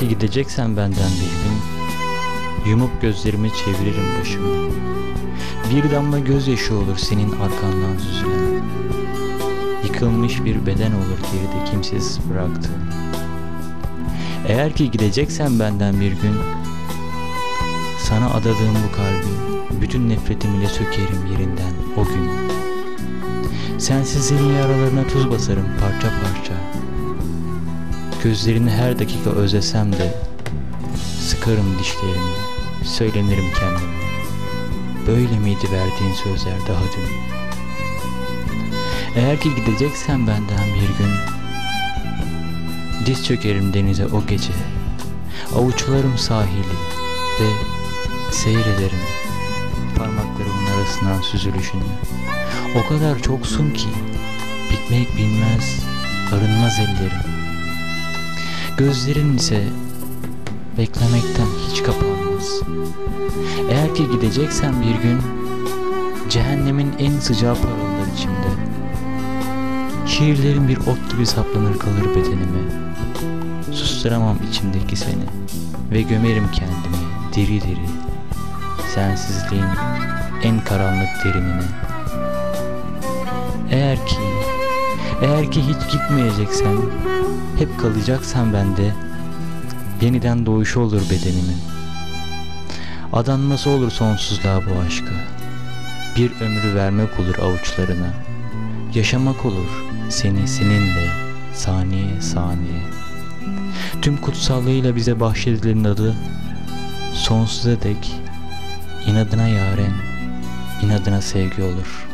gideceksen benden bir gün Yumup gözlerimi çeviririm başımı Bir damla gözyaşı olur senin arkandan süzülen. Yıkılmış bir beden olur geride kimsesiz bıraktığın. Eğer ki gideceksen benden bir gün Sana adadığım bu kalbi Bütün nefretimle sökerim yerinden o gün. Sensizliğin yaralarına tuz basarım parça parça Gözlerini her dakika özlesem de Sıkarım dişlerimi Söylenirim kendime. Böyle miydi verdiğin sözler daha dün? Eğer ki gideceksen benden bir gün Diz çökerim denize o gece. Avuçlarım sahili Ve seyrederim Parmaklarımın arasından süzülüşünü. O kadar çoksun ki Bitmek bilmez Arınmaz ellerim Gözlerin ise beklemekten hiç kapanmaz. Eğer ki gideceksen bir gün cehennemin en sıcağı parıldır içimde. Şiirlerin bir ok gibi saplanır kalır bedenime. Susturamam içimdeki seni ve gömerim kendimi diri diri. Sensizliğin en karanlık derinine. Eğer ki, eğer ki hiç gitmeyeceksen, hep kalacaksan bende, yeniden doğuşu olur bedenimin. Adanması olur sonsuzluğa bu aşka. Bir ömrü vermek olur avuçlarına. Yaşamak olur seni seninle saniye saniye. Tüm kutsallığıyla bize bahşedilen adı sonsuza dek inadına yaren, inadına sevgi olur.''